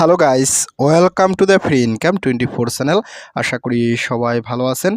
Hello guys welcome to the free income twenty four channel আশা করি সবাই ভালো আছেন।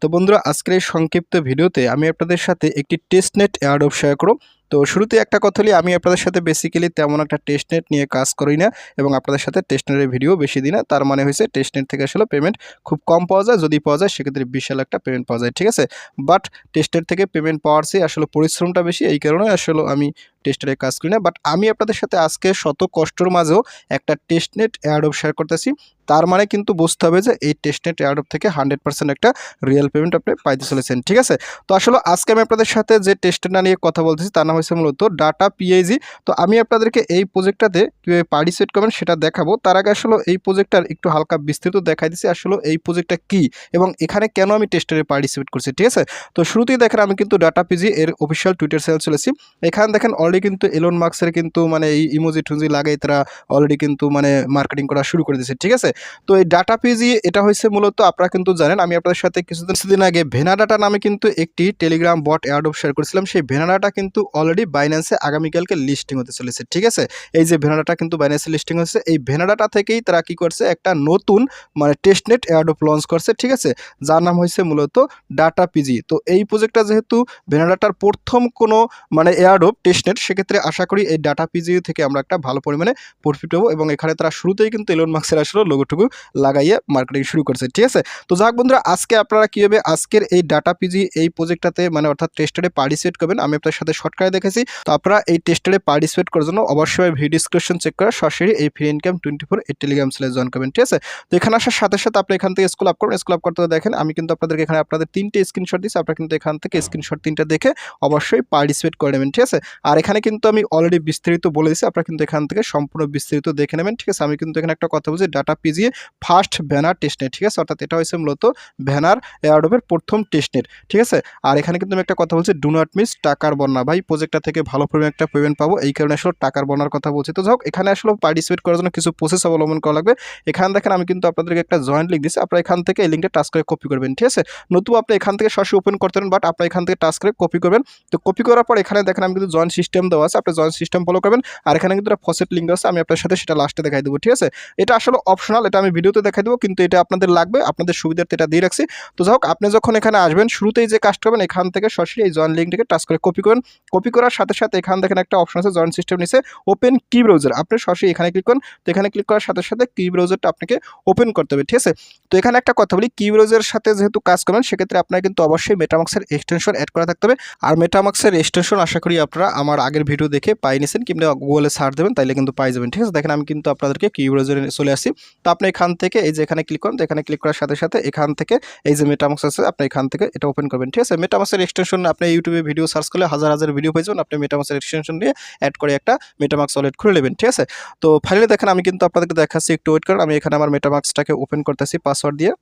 তো বন্ধুরা, আজকের এই সংক্ষিপ্ত ভিডিওতে আমি আপনাদের সাথে একটি test net airdrop share করব। তো শুরুতে একটা কথা হলি, আমি আপনাদের সাথে বেসিক্যালি তেমন একটা টেস্টনেট নিয়ে কাজ করি না এবং আপনাদের সাথে টেস্টনেটের ভিডিও বেশি দিই না। তার মানে হয়েছে টেস্টনেট থেকে আসলে পেমেন্ট খুব কম পাওয়া যায়। যদি পাওয়া যায়, সেক্ষেত্রে বিশাল একটা পেমেন্ট পাওয়া যায়, ঠিক আছে? বাট টেস্টের থেকে পেমেন্ট পাওয়ার চেয়ে আসলে পরিশ্রমটা বেশি, এই কারণে আসলে আমি টেস্টের কাজ করি না। বাট আমি আপনাদের সাথে আজকে শত কষ্টর মাঝেও একটা টেস্টনেট অ্যাডপ শেয়ার করতেছি। তার মানে কিন্তু বুঝতে হবে যে এই টেস্ট নেট অ্যাডপ থেকে হান্ড্রেড পার্সেন্ট একটা রিয়েল পেমেন্ট আপনি পাইতে চলেছেন, ঠিক আছে? তো আসলে আজকে আমি আপনাদের সাথে যে টেস্টটা নিয়ে কথা বলতেছি তার নাম হচ্ছে মূলত ডাটা পিএইজি তো আমি আপনাদেরকে এই প্রজেক্টটাতে কীভাবে পার্টিসিপেট করবেন সেটা দেখাবো। তার আগে আসলে এই প্রজেক্টটার একটু হালকা বিস্তৃত দেখাই দিচ্ছি আসলে এই প্রজেক্টটা কী এবং এখানে কেন আমি টেস্টারে পার্টিসিপেট করছি, ঠিক আছে? তো শুরুতেই দেখেন আমি কিন্তু ডাটা পিজি এর অফিসিয়াল টুইটার চ্যানেল চলেছি। এখানে দেখেন অলরেডি কিন্তু এলন মার্কসের কিন্তু মানে এই ইমোজি টুজি লাগাই তারা অলরেডি কিন্তু মানে মার্কেটিং করা শুরু করে দিয়েছে, ঠিক আছে? তো এই ডাটা পিজি এটা হয়েছে মূলত, আপনারা কিন্তু জানেন, আমি আপনাদের সাথে কিছুদিন কিছুদিন আগে ভেনাডাটা নামে কিন্তু একটি টেলিগ্রাম বট অ্যাডপ শেয়ার করেছিলাম। সেই ভেনাডাটা কিন্তু অলরেডি বাইন্যান্সে আগামীকালকে লিস্টিং হতে চলেছে, ঠিক আছে? এই যে ভেনাডাটা কিন্তু বাইন্যান্সে লিস্টিং হচ্ছে, এই ভেনাডাটা থেকেই তারা কি করছে, একটা নতুন মানে টেস্টনেট অ্যাডপ লঞ্চ করছে, ঠিক আছে? যার নাম হয়েছে মূলত ডাটা পিজি তো এই প্রজেক্টটা যেহেতু ভেনাডাটার প্রথম কোনো মানে এয়ারডোপ টেস্টনেট সেক্ষেত্রে আশা করি এই ডাটা পিজি থেকে আমরা একটা ভালো পরিমাণে প্রফিট হব এবং এখানে তারা শুরুতেই কিন্তু এলন মার্কসের আসলে লোগোটুকু লাগাইয়ে মার্কেটিং শুরু করছে, ঠিক আছে? তো যাক বন্ধুরা, আজকে আপনারা কীভাবে আজকের এই ডাটা পিজি এই প্রজেক্টটাতে মানে অর্থাৎ টেস্টারে পার্টিসিপেট করবেন, আমি আপনার সাথে শর্টকাটে দেখেছি। তো আপনারা এই টেস্টারে পার্টিসিপেট করার জন্য অবশ্যই ভিডিও ডিসক্রিপশন চেক করে সরাসরি এই ফ্রি ইনকাম টোয়েন্টি ফোর এই টেলিগ্রাম সেলে জয়েন করবেন, ঠিক আছে? তো এখানে আসার সাথে সাথে আপনি এখান থেকে স্কুল আপ করবেন স্কুল আপ করতে দেখেন, আমি কিন্তু আপনাদেরকে এখানে আপনাদের তিনটে স্ক্রিনশট দিচ্ছি আপনারা কিন্তু এখান থেকে স্ক্রিনশট তিনটা দেখে অবশ্যই পার্টিসিপেট করে নেবেন, ঠিক আছে? আর এখানে কিন্তু আমি অলরেডি বিস্তারিত বলে দিচ্ছি আপনারা কিন্তু এখান থেকে সম্পূর্ণ বিস্তারিত দেখে নেবেন, ঠিক আছে? আমি কিন্তু এখানে একটা কথা বলছি ডাটা পিজিয়ে ফার্স্ট ব্যানার টেস্টনেট ঠিক আছে? অর্থাৎ এটা হয়েছে মূলত ব্যানার এয়ারডোপের প্রথম টেস্টনেট ঠিক আছে? আর এখানে কিন্তু আমি একটা কথা বলছি ডু নট মিস টাকার বন্যা। ভাই প্রজেক্টটা থেকে ভালো পরিমাণে একটা পেমেন্ট পাবো। এই কারণে আসলে টাকার বন্যার কথা বলছি। তো যাই এখানে আসলে পার্টিসিপেট করার জন্য কিছু প্রসেস অবলম্বন করা লাগবে। এখানে দেখেন, আমি কিন্তু আপনাদেরকে একটা জয়েন্ট লিঙ্ক দিচ্ছি আপনারা এখান থেকে এই লিঙ্কটা টাচ করে কপি করবেন, ঠিক আছে? নতুবা আপনি এখান থেকে সরাসরি ওপেন করতে পারেন বাট আপনার এখান থেকে টাচ করে কপি করবেন। তো কপি করার পর এখানে দেখেন, আমি কিন্তু জয়েন্ট সিস্টেম দেওয়া আছে। আপনি জয়েন্ট সিস্টেম ফলো করবেন। আর এখানে কিন্তু ফসেট লিঙ্ক আছে। আমি আপনার সাথে সেটা লাস্টে দেখাই দেবো, ঠিক আছে? এটা আসলে অপশনাল এটা আমি ভিডিওতে দেখাই দেবো, কিন্তু এটা আপনাদের লাগবে, আপনাদের সুবিধার্থে এটা দিয়ে রাখছি। তো যাই হোক, আপনি যখন এখানে আসবেন, শুরুতেই যে কাজ করবেন, এখান থেকে সরাসরি এই জয়েন্ট লিঙ্কটাকে টাচ করে কপি করুন। কপি করার সাথে সাথে এখান দেখেন একটা অপশন আছে জয়েন্ট সিস্টেম নিচে ওপেন কি ব্রাউজার আপনি সরাসরি এখানে ক্লিক করুন, তো এখানে ক্লিক করার সাথে সাথে কি ব্রাউজারটা আপনাকে ওপেন করতে হবে, ঠিক আছে? তো এখানে একটা কথা বলি কি ব্রাউজারের সাথে যেহেতু কাজ করবেন, সেক্ষেত্রে আপনার কিন্তু অবশ্যই মেটামাক্সের এক্সটেনশন অ্যাড করা থাকতে হবে। আর মেটামাক্সের এক্সটেনশন আশা করি আপনারা আমার আগের ভিডিও দেখে পাই নিয়েছেন কিংবা গুগলে সার্চ দেবেন, তাইলে কিন্তু পাই যাবেন, ঠিক আছে? দেখেন আমি কিন্তু আপনাদেরকে কি ব্রাউজারে চলে আসি তো আপনি এখান থেকে এই যে এখানে ক্লিক করেন, তো এখানে ক্লিক করার সাথে সাথে এখান থেকে এই যে মেটামাক্স আছে, আপনি এখান থেকে এটা ওপেন করবেন। ঠিক আছে? মেটামাক্সের এক্সটেনশন আপনি ইউটিউবে ভিডিও সার্চ করলে হাজার হাজার ভিডিও পেয়ে যাবেন। আপনি মেটামাক্সের এক্সটেনশন নিয়ে অ্যাড করে একটা মেটামাক্স ওয়ালেট খুলে নেবেন। ঠিক আছে? তো ফাইনালি দেখেন, আমি কিন্তু আপনাদেরকে দেখাচ্ছি, একটু ওয়েট করেন। আমি এখানে আমার মেটামাক্সটাকে ওপেন করতেছি পাসওয়ার্ড দিয়ে।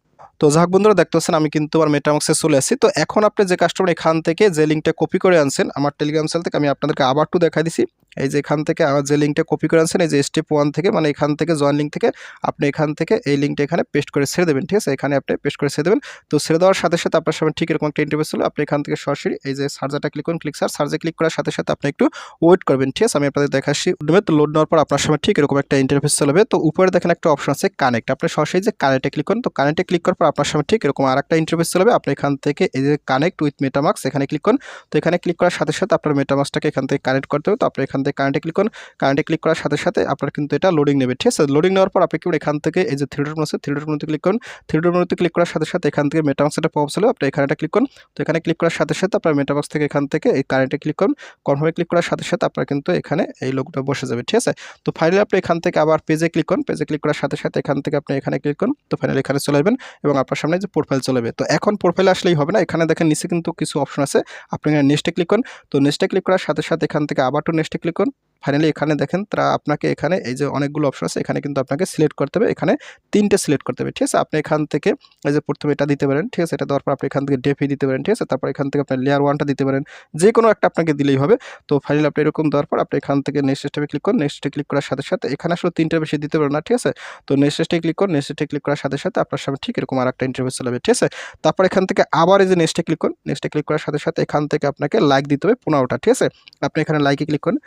তো যাক বন্ধুরা, দেখতেছেন আমি কিন্তু আমার মেটামাক্সে চলে আসছি তো এখন আপনি যে কাস্টমার এখান থেকে যে লিঙ্কটা কপি করে আনছেন, আমার টেলিগ্রাম সেল থেকে আমি আপনাদেরকে আবার একটু দেখা দিছি। এই যে এখান থেকে আমার যে লিঙ্কটা কপি করে আনছেন, এই যে স্টেপ ওয়ান থেকে মানে এখান থেকে জয়েন লিঙ্ক থেকে, আপনি এখান থেকে এই লিঙ্কটা এখানে পেস্ট করে ছেড়ে দেবেন, ঠিক আছে? এখানে আপনি পেস্ট করে ছেড়ে দেবেন। তো ছেড়ে দেওয়ার সাথে সাথে আপনার সামনে ঠিক এরকম একটা ইন্টারভিউ হলো আপনি এখান থেকে সরাসরি এই যে সার্জারটা ক্লিক করুন ক্লিক সার সার্জে ক্লিক করার সাথে সাথে আপনি একটু ওয়েট করবেন, ঠিক আছে? আমি আপনাদের দেখাচ্ছি। তো লোড নেওয়ার পর আপনার সামনে ঠিক এরকম একটা ইন্টারভিউ চলবে। তো উপরে দেখেন একটা অপশন আছে কানেক্ট আপনি সরাসরি যে কানেক্টে ক্লিক করুন, তো কানেক্টে ক্লিক করার পর আপনার সামনে ঠিক এরকম আর একটা ইন্টারভিউ চলবে আপনি এখান থেকে এই যে কানেক্ট উইথ মেটামাক্স এখানে ক্লিক করুন। তো এখানে ক্লিক করার সাথে সাথে আপনার মেটামাক্সটাকে এখান থেকে কানেক্ট করতে হবে তো আপনি এখান থেকে কানেক্টে ক্লিক করুন। কারেন্টে ক্লিক করার সাথে সাথে আপনার কিন্তু এটা লোডিং নেবে, ঠিক আছে? লোডিং নেওয়ার পর আপনি কি এখান থেকে এই যে থ্রিডোর মনে আছে থ্রিডোর মধ্যে ক্লিক করুন। থ্রিডোর মধ্যে ক্লিক করার সাথে সাথে এখান থেকে মেটামাক্স একটা পপ ছিল আপনি এখানে ক্লিক করুন। তো এখানে ক্লিক করার সাথে সাথে আপনার মেটামাক্স থেকে এখান থেকে এই কারেন্টে ক্লিক করুন। কনফার্মে ক্লিক করার সাথে সাথে আপনার কিন্তু এখানে এই লোকটা বসে যাবে, ঠিক আছে? তো ফাইনালি আপনি এখান থেকে আবার পেজে ক্লিক করুন। পেজে ক্লিক করার সাথে সাথে এখান থেকে আপনি এখানে ক্লিক করুন। তো ফাইনালি এখানে চলে আসবেন। এবং আপনার সামনে যে প্রোফাইল চলবে। তো এখন প্রোফাইল আসলেই হবে না। এখানে দেখেন নিচে কিন্তু কিছু অপশন আছে। আপনি নেক্সটে ক্লিক করুন। তো নেক্সটে ক্লিক করার সাথে সাথে এখান থেকে আবার টু নেক্সটে ক্লিক করুন। ফাইনালি এখানে দেখেন, তারা আপনাকে এখানে এই যে অনেকগুলো অপশন আছে, এখানে কিন্তু আপনাকে সিলেক্ট করতে হবে। এখানে তিনটে সিলেক্ট করতে হবে, ঠিক আছে? আপনি এখান থেকে এই যে প্রথমে এটা দিতে পারেন, ঠিক আছে? এটা দেওয়ার পর আপনি এখান থেকে ডেফি দিতে পারেন, ঠিক আছে? তারপর এখান থেকে আপনি লেয়ার ওয়ানটা দিতে পারেন। যে কোনো একটা আপনাকে দিলেই হবে। তো ফাইনালি আপনি এরকম দেওয়ার পর আপনি এখান থেকে নেক্সট স্টেপে ক্লিক করুন। নেক্সট ক্লিক করার সাথে সাথে এখানে আসলে তিনটা বেশি দিতে পারেন না, ঠিক আছে? তো নেক্সট স্টেপে ক্লিক করুন। নেক্সট ক্লিক করার সাথে সাথে আপনার সামনে ঠিক এরকম আর একটা ইন্টারভিউ চলে ঠিক আছে? তারপর এখান থেকে আবার এই যে নেক্সটে ক্লিক করুন। নেক্সটে ক্লিক করার সাথে সাথে এখান থেকে আপনাকে লাইক দিতে হবে পনেরোটা ঠিক আছে? আপনি এখানে লাইকে ক্লিক করুন।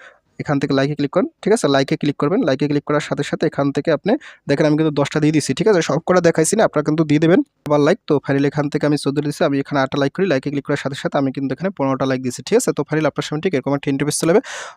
এখান থেকে লাইকে ক্লিক করুন, ঠিক আছে? লাইকে ক্লিক করবেন লাইকে ক্লিক করার সাথে সাথে এখান থেকে আপনি, দেখেন আমি কিন্তু দশটা দিয়ে দিচ্ছি ঠিক আছে? সব কটা দেখাইছি না, আপনারা কিন্তু দিয়ে দেবেন। আবার লাইক তো ফাইল এখান থেকে আমি চোদ্দ দিচ্ছি আমি এখানে আটটা লাইক করি লাইকে ক্লিক করার সাথে সাথে আমি কিন্তু এখানে পনেরোটা লাইক দিচ্ছি ঠিক আছে? তো ফাইনালি আপনার সামনে ঠিক এরকম একটা ইন্টারভিউ চলে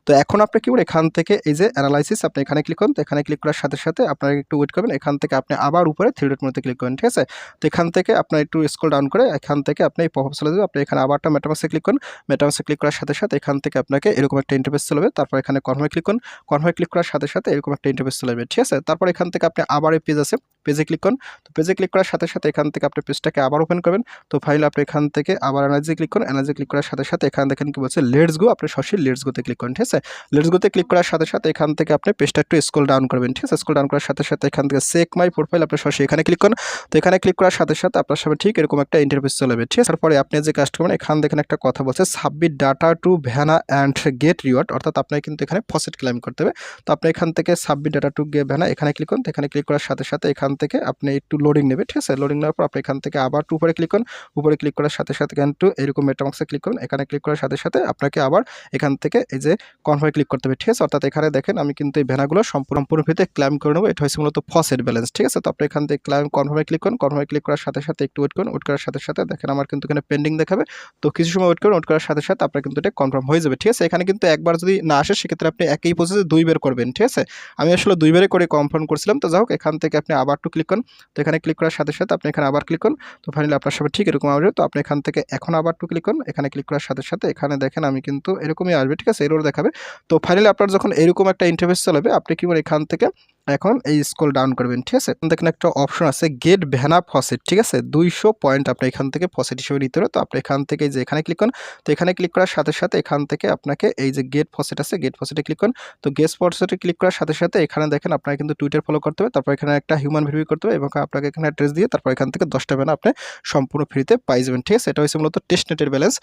তো এখন আপনি কি করবেন? এখান থেকে এই যে অ্যানালাইসিস আপনি এখানে ক্লিক করুন, তো এখানে ক্লিক করার সাথে সাথে আপনারা একটু ওয়েট করবেন, এখান থেকে আপনি আবার উপরে থ্রি ডট মধ্যে ক্লিক করেন ঠিক আছে? তো এখান থেকে আপনার একটু স্ক্রল ডাউন করে এখান থেকে আপনি এই পপ চলে যাবে, আপনি এখানে আবারটা মেটামাসে ক্লিক করুন মেটামাসে ক্লিক করার সাথে সাথে এখান থেকে আপনাকে এরকম একটা ইন্টারফেস চলে যাবে, তারপর এখানে কনফার্মে ক্লিক করুন। কনফার্মে ক্লিক করার সাথে সাথে এরকম একটা ইন্টারফেস চলে যাবে ঠিক আছে? তারপর এখান থেকে আপনি আবার এই পেজ আছে। পেজে ক্লিক করুন। তো পেজে ক্লিক করার সাথে সাথে এখান থেকে আপনি পেজটাকে আবার ওপেন করবেন। তো ফাইল আপনি এখান থেকে আবার এনার্জি ক্লিক করুন। এনার্জি ক্লিক করার সাথে সাথে এখানে দেখেন কি বলছে? লেটস গো আপনি সরাসরি লেটস গোতে ক্লিক করুন, ঠিক আছে? লেটস গোতে ক্লিক করার সাথে সাথে এখান থেকে আপনি পেজটা একটু স্ক্রল ডাউন করবেন, ঠিক আছে? স্ক্রল ডাউন করার সাথে সাথে এখান থেকে সেক মাই প্রোফাইল আপনি সরাসরি এখানে ক্লিক করুন। তো এখানে ক্লিক করার সাথে সাথে আপনার সামনে ঠিক এরকম একটা ইন্টারফেস চলে যাবে, ঠিক আছে? তারপরে আপনি যে কাজটা করবেন এখান দেখেন একটা কথা বলছে submit data to Vana and get reward অর্থাৎ আপনাকে কিন্তু এখানে ফসেট ক্লাইম করতে হবে। তো আপনি এখান থেকে সাবমিট ডাটা টু গে ভ্যানা এখানে ক্লিক করুন। এখানে ক্লিক করার সাথে সাথে এখান থেকে আপনি একটু লোডিং নেবে ঠিক আছে? লোডিং নেওয়ার পর আপনি এখান থেকে আবার টু উপরে ক্লিক করুন। উপরে ক্লিক করার সাথে সাথে কিন্তু এরকম মেটামাক্সে ক্লিক করুন। এখানে ক্লিক করার সাথে সাথে আপনাকে আবার এখান থেকে এই যে কনফার্মে ক্লিক করতে হবে, ঠিক আছে? অর্থাৎ এখানে দেখেন আমি কিন্তু এই ভ্যানাগুলো সম্পূর্ণ ভিতরে ক্লাইম করে নেব। এটা হচ্ছে মূলত ফসেট ব্যালেন্স ঠিক আছে? তো আপনি এখান থেকে ক্লাইম কনফার্মে ক্লিক করুন। কনফার্মে ক্লিক করার সাথে সাথে একটু ওয়েট করুন। ওয়েট করার সাথে সাথে দেখেন আমার কিন্তু এখানে পেন্ডিং দেখাবে। তো কিছু সময় ওয়েট করুন। ওয়েট করার সাথে সাথে আপনার কিন্তু এটা কনফার্ম হয়ে যাবে, ঠিক আছে? এখানে কিন্তু একবার যদি না আসে, সেক্ষেত্রে আপনি একই প্রসেসে দুই বের করবেন, ঠিক আছে? আমি আসলে দুইবারে করে কনফার্ম করছিলাম। তো যাই হোক, এখান থেকে আপনি আবার টু ক্লিক করুন। তো এখানে ক্লিক করার সাথে সাথে আপনি এখানে আবার ক্লিক করুন। তো ফাইনালি আপনার সাথে ঠিক এরকম আসবে। তো আপনি এখান থেকে এখন আবার টু ক্লিক করুন। এখানে ক্লিক করার সাথে সাথে এখানে দেখেন আমি কিন্তু এরকমই আসবে। ঠিক আছে? এরোর দেখাবে। তো ফাইনালি আপনার যখন এরকম একটা ইন্টারভেস চলবে, আপনি কি এখান থেকে এখন এই স্কোল ডাউন করবেন, ঠিক আছে? দেখেন একটা অপশন আছে গেট ভ্যানা ফসেট ঠিক আছে? দুইশো পয়েন্ট আপনি এখান থেকে ফসেট হিসেবে নিতে হবে তো আপনি এখান থেকে যে এখানে ক্লিক করুন, তো এখানে ক্লিক করার সাথে সাথে এখান থেকে আপনাকে এই যে গেট ফসেট আছে গেট ফসেটে ক্লিক করুন। তো গেট ফসেটে ক্লিক করার সাথে সাথে এখানে দেখেন আপনাকে কিন্তু টুইটার ফলো করতে হবে। তারপর এখানে একটা হিউম্যান ভেরিফাই করতে হবে এবং আপনাকে এখানে অ্যাড্রেস দিয়ে তারপর এখান থেকে দশটা ভ্যানা আপনি সম্পূর্ণ ফ্রিতে পাই যাবেন, ঠিক আছে? এটা হচ্ছে মূলত টেস্ট নেটের ব্যালেন্স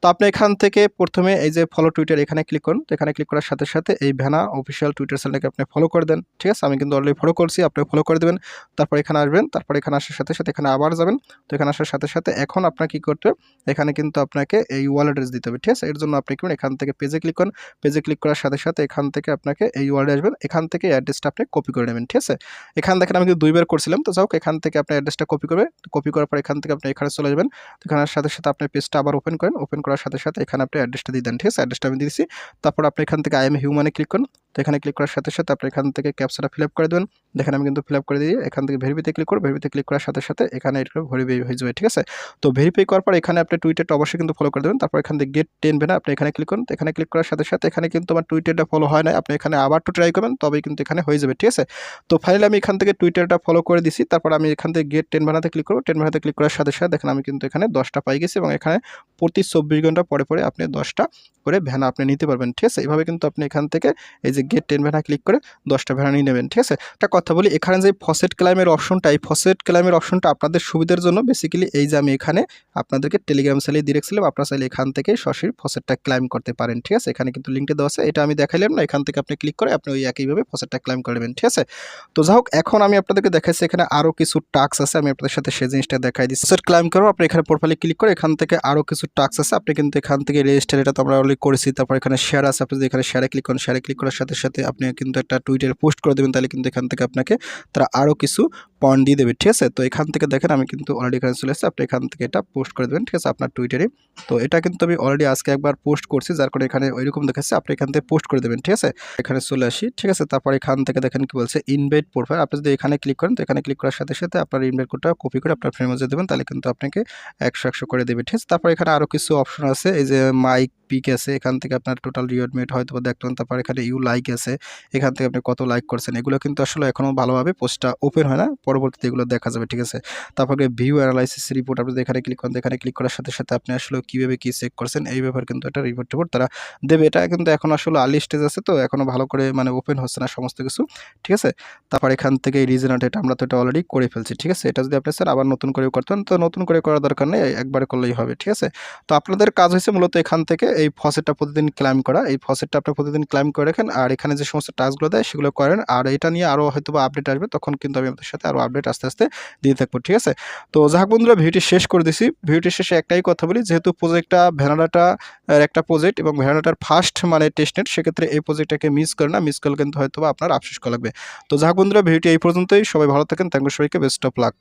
তো আপনি এখান থেকে প্রথমে এই যে ফলো টুইটার এখানে ক্লিক করুন। তো এখানে ক্লিক করার সাথে সাথে এই ভ্যানা অফিসিয়াল টুইটার চ্যানেলকে আপনি ফলো করে দেন, ঠিক আছে? আমি কিন্তু অলরেডি ফলো করছি আপনি ফলো করে দেবেন। তারপর এখানে আসবেন, তারপর এখানে আসার সাথে সাথে এখানে আবার যাবেন। তো এখানে আসার সাথে সাথে এখন আপনার কী করতে এখানে কিন্তু আপনাকে এই ওয়ালেট অ্যাড্রেস দিতে হবে, ঠিক আছে? এর জন্য আপনি কি এখান থেকে পেজে ক্লিক করুন। পেজে ক্লিক করার সাথে সাথে এখান থেকে আপনাকে এই ওয়ালেটে আসবেন এখান থেকে অ্যাড্রেসটা আপনি কপি করে নেবেন, ঠিক আছে? এখান দেখেন আমি কিন্তু দুইবার করছিলাম, তো যাও এখান থেকে আপনি অ্যাড্রেসটা কপি করবে। কপি করার পর এখান থেকে আপনি এখানে চলে যাবেন। এখানের সাথে সাথে আপনি পেজটা আবার ওপেন করেন। ওপেন করার সাথে সাথে এখানে আপনি অ্যাড্রেসটা দিয়ে দেন, ঠিক আছে? অ্যাড্রেসটা আমি দিয়েছি তারপর আপনি এখান থেকে আই এম হিউম্যানে ক্লিক করুন। তো এখানে ক্লিক করার সাথে সাথে আপনি এখান থেকে ক্যাপসাটা ফিল আপ করে দেবেন। দেখেন আমি কিন্তু ফিল আপ করে দিয়ে এখান থেকে ভেরিফিতে ক্লিক করব। ভেরিফিতে ক্লিক করার সাথে সাথে এখানে এটা ভেরিফাই হয়ে যাবে, ঠিক আছে? তো ভেরিফাই করার পর এখানে আপনি টুইটারটা অবশ্যই কিন্তু ফলো করে দেবেন। তারপর এখান থেকে গেট টেন না, আপনি এখানে ক্লিক করুন। এখানে ক্লিক করার সাথে সাথে এখানে কিন্তু আমার টুইটারটা ফলো হয় না আপনি এখানে আবার টু ট্রাই করবেন, তবেই কিন্তু এখানে হয়ে যাবে, ঠিক আছে? তো ফাইনালি আমি এখান থেকে টুইটারটা ফলো করে দিছি। তারপর আমি এখান থেকে গেট টেন বানাতে ক্লিক করব। টেন বানাতে ক্লিক করার সাথে সাথে দেখেন আমি কিন্তু এখানে দশটা পাই গেছি এবং এখানে প্রতি চব্বিশ ঘণ্টা পরে পরে আপনি দশটা করে ভ্যানা আপনি নিতে পারবেন, ঠিক আছে? এইভাবে কিন্তু আপনি এখান থেকে এই যে গেট টেন ভেড়া ক্লিক করে দশটা ভ্যানা নিয়ে নেবেন, ঠিক আছে? একটা কথা বলি, এখানে যে ফসেট ক্লাইমের অপশনটা এই ফসেট ক্লাইমের অপশনটা আপনাদের সুবিধার জন্য বেসিক্যালি এই যে আমি এখানে আপনাদেরকে টেলিগ্রাম সাইলে দিয়ে রেখেছিলাম আপনারা চাইলে এখান থেকে সরাসরি ফসেটটা ক্লাইম করতে পারেন, ঠিক আছে? এখানে কিন্তু লিঙ্কটা দেওয়া আছে, এটা আমি দেখাইলাম না, এখান থেকে আপনি ক্লিক করে আপনি ওই একইভাবে ফসেটটা ক্লাইম করে নেবেন ঠিক আছে? তো যাই হোক, এখন আমি আপনাদেরকে দেখাচ্ছি এখানে আরও কিছু টাক্স আছে, আমি আপনাদের সাথে সেই জিনিসটা দেখাই দিচ্ছি। ফসেট ক্লাইম করো আপনি এখানে প্রোফাইলে ক্লিক করে এখান থেকে আরও কিছু টাক্স আছে, আপনি কিন্তু এখান থেকে রেজিস্টার এটা তো আমরা অলরেডি করেছি, তারপর এখানে শেয়ার আছে, আপনি যদি এখানে শেয়ারে ক্লিক করেন শেয়ারে ক্লিক করার সাথে সাথে আপনি কিন্তু একটা টুইটার পোস্ট করে দেবেন, তাহলে কিন্তু এখান থেকে আপনাকে তারা আরও কিছু পয়েন্ট দিয়ে দেবে, ঠিক আছে? তো এখান থেকে দেখেন আমি কিন্তু অলরেডি এখানে চলে এসেছি, আপনি এখান থেকে এটা পোস্ট করে দেবেন, ঠিক আছে, আপনার টুইটারে তো এটা কিন্তু আমি অলরেডি আজকে একবার পোস্ট করছি, যার কারণে এখানে ওইরকম দেখাচ্ছে, আপনি এখান থেকে পোস্ট করে দেবেন, ঠিক আছে? এখানে চলে আসি, ঠিক আছে? তারপর এখান থেকে দেখেন কি বলছে ইনভাইট প্রোফাইল আপনি যদি এখানে ক্লিক করেন, তো এখানে ক্লিক করার সাথে সাথে আপনার ইনভাইট কোডটা কপি করে আপনার ফ্রেমে দেবেন, তাহলে কিন্তু আপনাকে একশো একশো করে দেবে, ঠিক আছে? তারপর এখানে আরও কিছু অপশন আছে, এই যে মাইক পিক আছে, এখান থেকে আপনার টোটাল রিওয়ার্ডমেট হয়তো বা দেখবেন তারপর এখানে ইউ লাইক আছে, এখান থেকে আপনি কত লাইক করছেন, এগুলো কিন্তু আসলে এখনও ভালোভাবে পোস্টটা ওপেন হয় না পরবর্তীতে এগুলো দেখা যাবে, ঠিক আছে? তারপরে ভিউ অ্যানালাইসিস রিপোর্ট আপনি এখানে ক্লিক করেন, এখানে ক্লিক করার সাথে সাথে আপনি আসলে কীভাবে কী চেক করছেন, এই ব্যাপারে কিন্তু একটা রিপোর্ট টিপোর্ট তারা দেবে। এটা কিন্তু এখন আসলে আর্লি স্টেজ আছে তো এখনও ভালো করে মানে ওপেন হচ্ছে না সমস্ত কিছু, ঠিক আছে? তারপর এখান থেকে এই রিজনাট এটা আমরা তো এটা অলরেডি করে ফেলছি, ঠিক আছে? এটা যদি আপনি স্যার আবার নতুন করে করতেন তো নতুন করে করার দরকার নেই, একবার করলেই হবে, ঠিক আছে? তো আপনাদের কাজ হয়েছে মূলত এখান থেকে এই ফসেটটা প্রতিদিন ক্লাইম করা। এই ফসেটটা আপনি প্রতিদিন ক্লাইম করে রাখেন, আর এখানে যে সমস্ত টাস্কগুলো দেয় সেগুলো করেন, আর এটা নিয়ে আরও হয়তো বা আপডেট আসবে, তখন কিন্তু আমি আপনাদের সাথে আরও আরও আপডেট আস্তে আস্তে দিয়ে থাকব, ঠিক আছে? তো যাক বন্ধুরা, ভিডিওটি শেষ করে দিছি। ভিডিওটি শেষে একটাই কথা বলি, যেহেতু প্রজেক্টটা ভ্যানাডাটা একটা প্রজেক্ট এবং ভ্যানাডাটার ফার্স্ট মানে টেস্টনেট সেক্ষেত্রে এই প্রজেক্টটাকে মিস করে না মিস করলে কিন্তু হয়তো আপনার আফসোস করা লাগবে। তো যাক বন্ধুরা, ভিডিওটি এই পর্যন্তই। সবাই ভালো থাকেন থ্যাংক সবাইকে বেস্ট অফ লাক